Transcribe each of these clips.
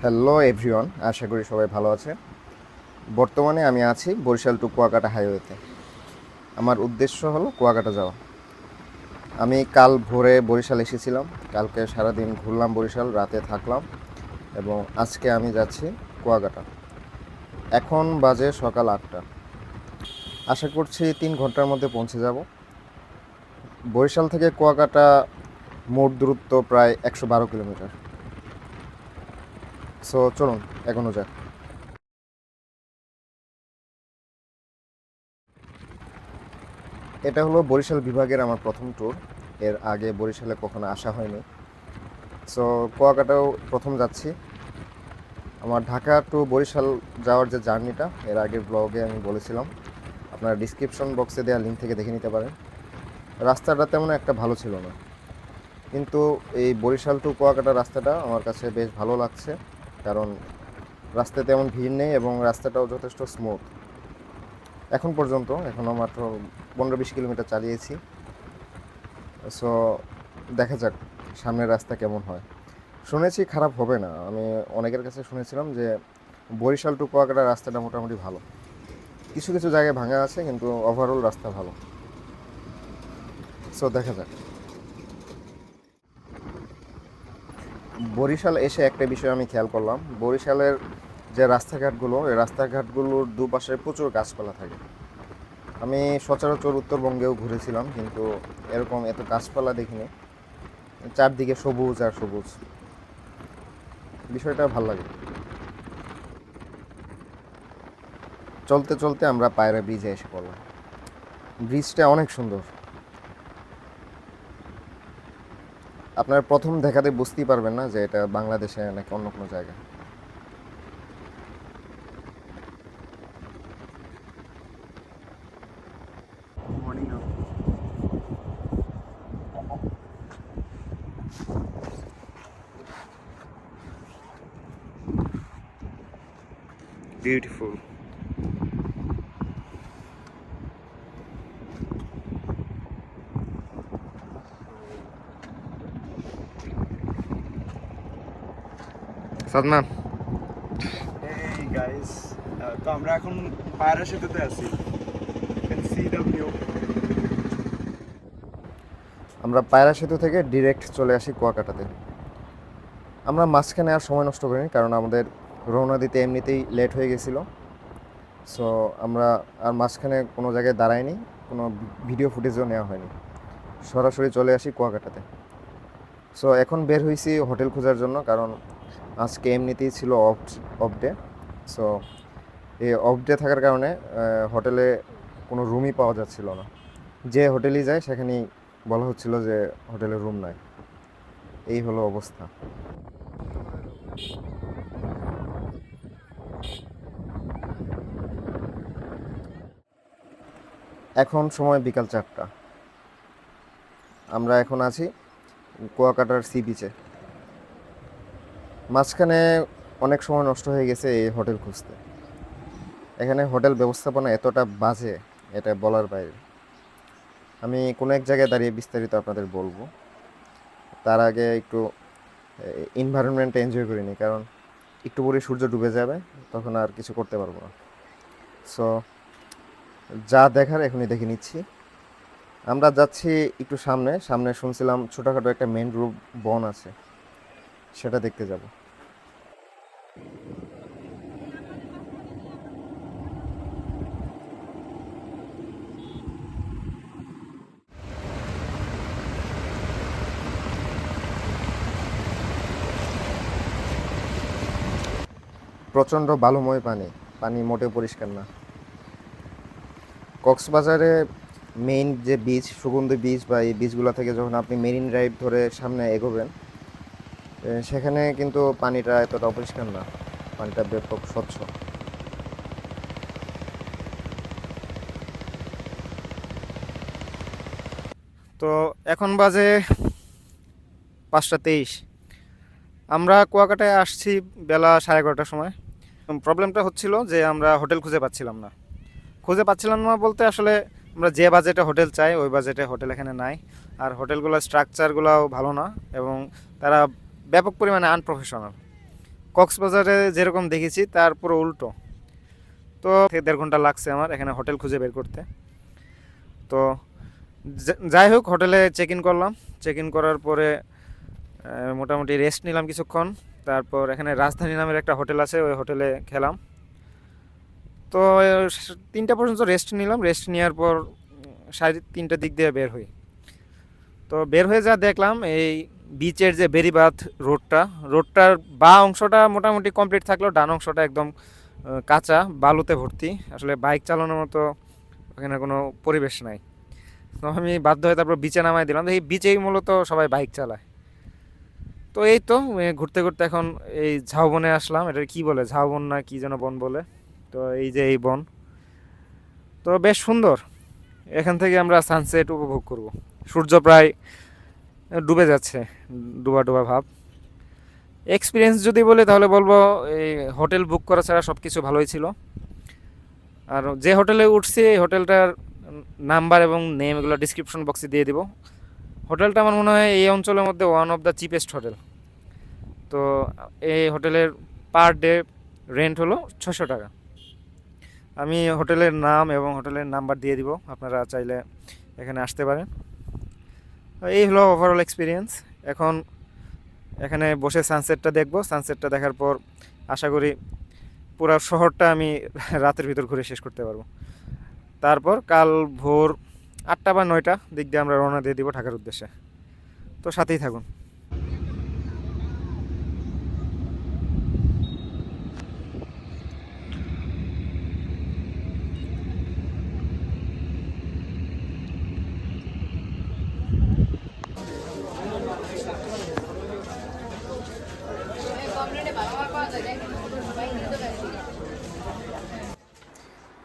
Hello everyone আশা করি সবাই ভালো আছে। বর্তমানে আমি আছি বরিশাল টু কুয়াকাটা হাইওয়েতে। আমার উদ্দেশ্য হলো কুয়াকাটা যাওয়া। আমি কাল ভোরে বরিশাল এসেছিলাম। কালকে সারাদিন ঘুরলাম বরিশাল, রাতে থাকলাম এবং আজকে আমি যাচ্ছি কুয়াকাটা। এখন বাজে সকাল আটটা। আশা করছি তিন ঘণ্টার মধ্যে পৌঁছে যাব। বরিশাল থেকে কুয়াকাটা মোট দূরত্ব প্রায় একশো বারো কিলোমিটার। সো চলুন এখনও যাক। এটা হলো বরিশাল বিভাগের আমার প্রথম ট্যুর এর আগে বরিশালে কখনো আসা হয়নি। সো কুয়াকাটাও প্রথম যাচ্ছি। আমার ঢাকা টু বরিশাল যাওয়ার যে জার্নিটা, এর আগের ব্লগে আমি বলেছিলাম। আপনারা ডিসক্রিপশন বক্সে দেওয়া লিঙ্ক থেকে দেখে নিতে পারেন। রাস্তাটা তেমন একটা ভালো ছিল না। কিন্তু এই বরিশাল টু কুয়াকাটা রাস্তাটা আমার কাছে বেশ ভালো লাগছে। কারণ রাস্তায় তেমন ভিড় নেই এবং রাস্তাটাও যথেষ্ট স্মুথ এখন পর্যন্ত এখনও মাত্র পনেরো বিশ কিলোমিটার চালিয়েছি। সো দেখা যাক সামনের রাস্তা কেমন হয়। শুনেছি খারাপ হবে না। আমি অনেকের কাছে শুনেছিলাম যে বরিশাল টু কুয়াকাটা রাস্তাটা মোটামুটি ভালো। কিছু কিছু জায়গায় ভাঙা আছে, কিন্তু ওভারঅল রাস্তা ভালো। সো দেখা যাক। বরিশাল এসে একটা বিষয় আমি খেয়াল করলাম। বরিশালের যে রাস্তাঘাটগুলো, এই রাস্তাঘাটগুলোর দুপাশে প্রচুর গাছপালা থাকে। আমি সচরাচর উত্তরবঙ্গেও ঘুরেছিলাম, কিন্তু এরকম এত গাছপালা দেখিনি। চারদিকে সবুজ আর সবুজ। বিষয়টা ভালো লাগে। চলতে চলতে আমরা পায়রা ব্রিজে এসে পড়লাম। ব্রিজটা অনেক সুন্দর। আপনার প্রথম দেখাতে বুঝতেই পারবেন না যে এটা বাংলাদেশে নাকি অন্য কোনো জায়গা. Beautiful. Guys, uh, তো আমরা এখন পায়রা সেতুতে আছি। আমরা পায়রা সেতু থেকে ডিরেক্ট চলে আসি কুয়াকাটাতে। আমরা মাঝখানে আর সময় নষ্ট করিনি কারণ আমাদের রওনা দিতে এমনিতেই লেট হয়ে গেছিল। সো আমরা আর মাঝখানে কোনো জায়গায় দাঁড়াইনি কোনো ভিডিও ফুটেজও নেওয়া হয়নি। সরাসরি চলে আসি কুয়াকাটাতে। সো এখন বের হয়েছি হোটেল খোঁজার জন্য কারণ আজকে এমনিতেই ছিল অফ অফ ডে সো এই অফ ডে থাকার কারণে হোটেলে কোনো রুমই পাওয়া যাচ্ছিল না। যে হোটেলেই যায়, সেখানেই বলা হচ্ছিল যে হোটেলে রুম নাই। এই হলো অবস্থা। এখন সময় বিকাল চারটা। আমরা এখন আছি কুয়াকাটার সি বিচে মাঝখানে অনেক সময় নষ্ট হয়ে গেছে এই হোটেল খুঁজতে। এখানে হোটেল ব্যবস্থাপনা এতটা বাজে, এটা বলার বাইরে। আমি কোনো এক জায়গায় দাঁড়িয়ে বিস্তারিত আপনাদের বলব। তার আগে একটু এনভায়রনমেন্টটা এনজয় করিনি, কারণ একটু পরে সূর্য ডুবে যাবে, তখন আর কিছু করতে পারব না। সো যা দেখার এখনই দেখে নিচ্ছি। আমরা যাচ্ছি একটু সামনে সামনে শুনছিলাম ছোটোখাটো একটা মেন রুপ বন আছে। সেটা দেখতে যাব। প্রচণ্ড বালুময় পানি পানি মোটেও পরিষ্কার না। কক্সবাজারে মেইন যে বীজ সুগন্ধি বীজ বা এই বীজগুলো থেকে যখন আপনি মেরিন ড্রাইভ ধরে সামনে এগোবেন সেখানে কিন্তু পানিটা এতটা অপরিষ্কার না। পানিটা ব্যাপক স্বচ্ছ। তো এখন বাজে পাঁচটা তেইশ। আমরা কুয়াকাটায় আসছি বেলা সাড়ে এগারোটার সময়। প্রবলেমটা হচ্ছিল যে আমরা হোটেল খুঁজে পাচ্ছিলাম না। খুঁজে পাচ্ছিলাম না বলতে আসলে আমরা যে বাজেটে হোটেল চাই, ওই বাজেটে হোটেল এখানে নাই। আর হোটেলগুলোর স্ট্রাকচারগুলোও ভালো না এবং তারা ব্যাপক পরিমাণে আনপ্রফেশনাল কক্সবাজারে যেরকম দেখেছি, তার পুরো উল্টো। তো দেড় ঘণ্টা লাগছে আমার এখানে হোটেল খুঁজে বের করতে। তো যাই হোক, হোটেলে চেক ইন করলাম। চেক ইন করার পরে মোটামুটি রেস্ট নিলাম কিছুক্ষণ। তারপর এখানে রাজধানী নামের একটা হোটেল আছে, ওই হোটেলে খেলাম। তো তিনটা পর্যন্ত রেস্ট নিলাম। রেস্ট নেওয়ার পর, সাড়ে তিনটার দিক দিয়ে বের হই। তো বের হয়ে যা দেখলাম, এই বিচের যে বেরিবাঁধ রোডটা, রোডটার বা অংশটা মোটামুটি কমপ্লিট থাকলেও ডান অংশটা একদম কাঁচা, বালুতে ভর্তি। আসলে বাইক চালানোর মতো ওখানে কোনো পরিবেশ নাই। তো আমি বাধ্য হয়ে তারপর বিচে নামাই দিলাম। এই বিচেই মূলত সবাই বাইক চালায়। তো এই তো ঘুরতে ঘুরতে এখন এই ঝাউবনে আসলাম। এটা কি বলে? ঝাউবন না কি যেন বন বলে। তো এই যে এই বন। তো বেশ সুন্দর। এখান থেকে আমরা সানসেট উপভোগ করব। সূর্য প্রায় ডুবে যাচ্ছে, ডুবা ডুবা ভাব। এক্সপিরিয়েন্স যদি বলি তাহলে বলব, এই হোটেল বুক করা ছাড়া সব কিছু ভালোই ছিল। আর যে হোটেলে উঠছি, এই হোটেলটার নাম্বার এবং নেম এগুলো ডিসক্রিপশন বক্সে দিয়ে দিব। হোটেলটা আমার মনে হয় এই অঞ্চলের মধ্যে one of the cheapest hotel তো এই হোটেলের পার ডে রেন্ট হলো ছশো টাকা। আমি হোটেলের নাম এবং হোটেলের নাম্বার দিয়ে দিব, আপনারা চাইলে এখানে আসতে পারেন। এই হলো ওভারঅল এক্সপিরিয়েন্স এখন এখানে বসে সানসেটটা দেখব। সানসেটটা দেখার পর আশা করি পুরো শহরটা আমি রাতের ভিতর ঘুরে শেষ করতে পারব। তারপর কাল ভোর আটটা বা নয়টা দিক দিয়ে আমরা রওনা দিয়ে দিব ঢাকার উদ্দেশ্যে। তো সাথেই থাকুন।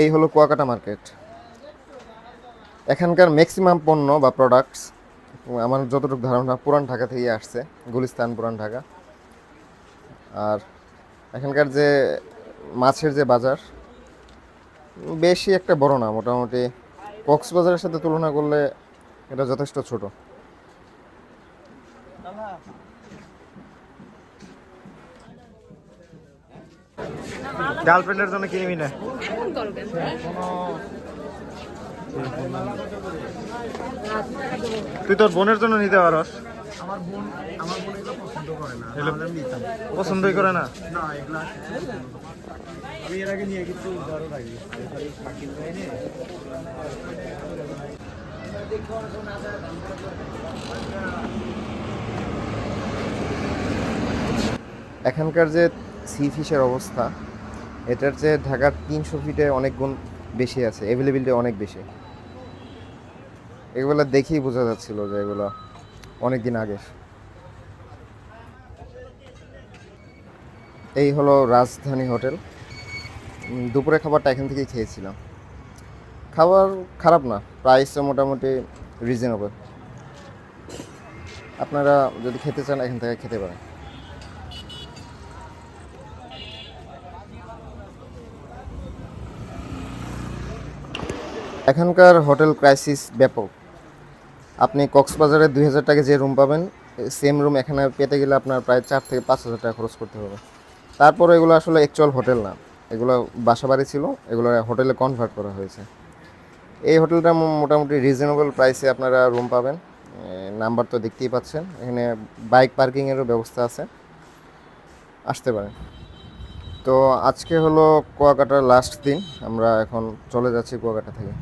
এই হলো কুয়াকাটা মার্কেট। এখানকার ম্যাক্সিমাম পণ্য বা প্রোডাক্টস আমার যতটুকু ধারণা, পুরান ঢাকা থেকে আসছে, গুলিস্তান, পুরান ঢাকা। আর এখানকার যে মাছের যে বাজার, বেশি একটা বড় না, মোটামুটি কক্সবাজারের সাথে তুলনা করলে এটা যথেষ্ট ছোট। গার্লফ্রেন্ডের জন্য কিনবি না? তুই তোর বোনের জন্য নিতে পারস? আমার বোন আমার বোন এগুলো পছন্দ করে না। নিতাম। পছন্দই করে না? না এগুলা আমি এর আগে নিয়ে কিন্তু বড় লাগি এখানকার যে সি ফিশের অবস্থা এটার চেয়ে ঢাকার তিনশো ফিটে অনেক গুণ বেশি আছে অ্যাভেলেবিলিটি অনেক বেশি। এগুলো দেখেই বোঝা যাচ্ছিল যে এগুলো অনেক দিন আগের। এই হলো রাজধানী হোটেল। দুপুরে খাবারটা এখান থেকেই খেয়েছিলাম। খাবার খারাপ না প্রাইসও মোটামুটি রিজনেবল আপনারা যদি খেতে চান, এখান থেকে খেতে পারেন। এখানকার হোটেল ক্রাইসিস ব্যাপক। আপনি কক্সবাজারে দুই হাজার টাকা যে রুম পাবেন সেম রুম এখানে পেতে গেলে আপনার প্রায় চার থেকে পাঁচ হাজার টাকা খরচ করতে হবে। তারপর এগুলো আসলে অ্যাকচুয়াল হোটেল না। এগুলো বাসা বাড়ি ছিল, এগুলো হোটেলে কনভার্ট করা হয়েছে। এই হোটেলটা মোটামুটি রিজনেবল প্রাইসে আপনারা রুম পাবেন। নাম্বার তো দেখতেই পাচ্ছেন। এখানে বাইক পার্কিংয়েরও ব্যবস্থা আছে। আসতে পারেন। তো আজকে হলো কুয়াকাটার লাস্ট দিন। আমরা এখন চলে যাচ্ছি কুয়াকাটা থেকে।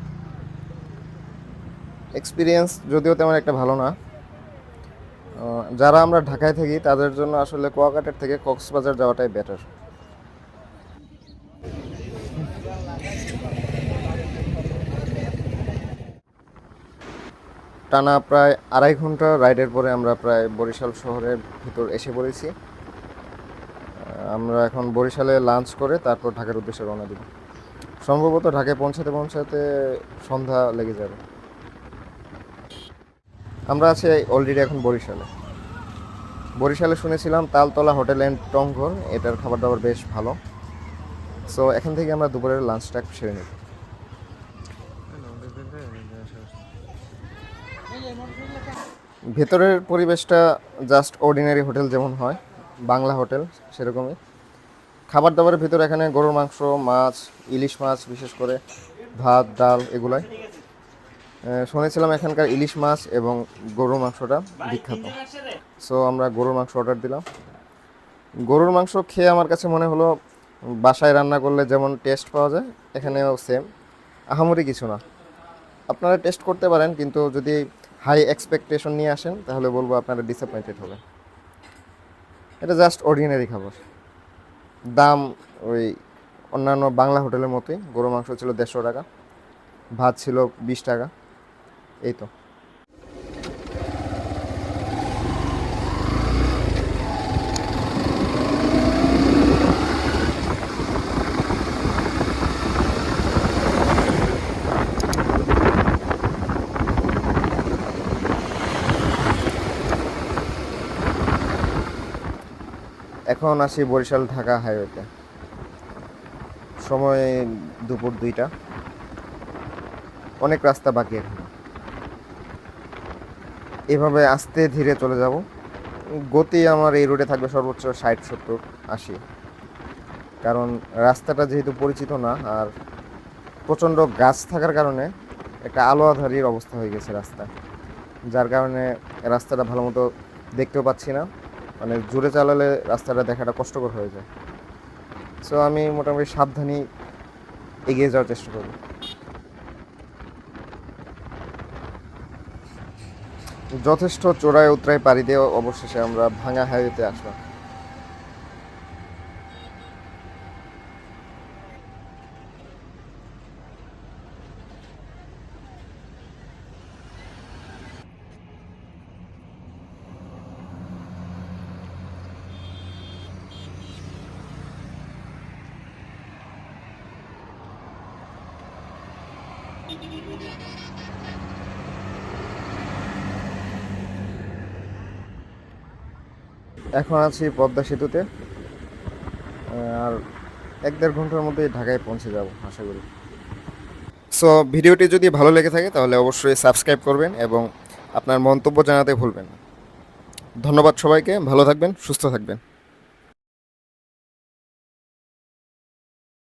এক্সপিরিয়েন্স যদিও তেমন একটা ভালো না। যারা আমরা ঢাকায় থাকি, তাদের জন্য আসলে কুয়াকাটার থেকে কক্সবাজার যাওয়াটাই বেটার টানা প্রায় আড়াই ঘণ্টা রাইডের পরে আমরা প্রায় বরিশাল শহরের ভিতর এসে পড়েছি। আমরা এখন বরিশালে লাঞ্চ করে তারপর ঢাকার উদ্দেশ্যে রওনা দিব। সম্ভবত ঢাকায় পৌঁছাতে পৌঁছাতে সন্ধ্যা লেগে যাবে। আমরা আছি অলরেডি এখন বরিশালে। বরিশালে শুনেছিলাম তালতলা হোটেল অ্যান্ড টংঘর এটার খাবার দাবার বেশ ভালো। সো এখান থেকে আমরা দুপুরের লাঞ্চটা সেরে নিব। ভেতরের পরিবেশটা জাস্ট অর্ডিনারি হোটেল যেমন হয়, বাংলা হোটেল সেরকমই। খাবার দাবারের ভিতরে এখানে গরুর মাংস, মাছ, ইলিশ মাছ, বিশেষ করে ভাত, ডাল এগুলাই। শুনেছিলাম এখানকার ইলিশ মাছ এবং গরুর মাংসটা বিখ্যাত। সো আমরা গরুর মাংস অর্ডার দিলাম। গরুর মাংস খেয়ে আমার কাছে মনে হলো, বাসায় রান্না করলে যেমন টেস্ট পাওয়া যায়, এখানেও সেম আহামরি কিছু না। আপনারা টেস্ট করতে পারেন, কিন্তু যদি হাই এক্সপেকটেশন নিয়ে আসেন, তাহলে বলব আপনারা ডিসঅ্যাপয়েন্টেড হবে এটা জাস্ট অর্ডিনারি খাবার। দাম ওই অন্যান্য বাংলা হোটেলের মতোই। গরু মাংস ছিল দেড়শো টাকা, ভাত ছিল বিশ টাকা। এই তো এখন আসি বরিশাল ঢাকা হাইওয়েতে। সময় দুপুর দুইটা। অনেক রাস্তা বাকি এখন। এভাবে আস্তে ধীরে চলে যাব। গতি আমার এই রোডে থাকবে সর্বোচ্চ ষাট, সত্তর, আশি। কারণ রাস্তাটা যেহেতু পরিচিত না, আর প্রচণ্ড গাছ থাকার কারণে একটা আলো আধারির অবস্থা হয়ে গেছে রাস্তা। যার কারণে রাস্তাটা ভালো মতো দেখতেও পাচ্ছি না। মানে জোরে চালালে রাস্তাটা দেখাটা কষ্টকর হয়ে যায়। সো আমি মোটামুটি সাবধানী এগিয়ে যাওয়ার চেষ্টা করব। যথেষ্ট চোরায় উতরায় পাড়ি দিয়ে অবশেষে আমরা ভাঙা হাইওয়েতে আসলাম। এখন আছি পদ্মা সেতুতে। আর এক দেড় ঘণ্টার মধ্যে ঢাকায় পৌঁছে যাব, আশা করি। সো ভিডিওটি যদি ভালো লেগে থাকে, তাহলে অবশ্যই সাবস্ক্রাইব করবেন এবং আপনার মন্তব্য জানাতে ভুলবেন ধন্যবাদ সবাইকে, ভালো থাকবেন, সুস্থ থাকবেন।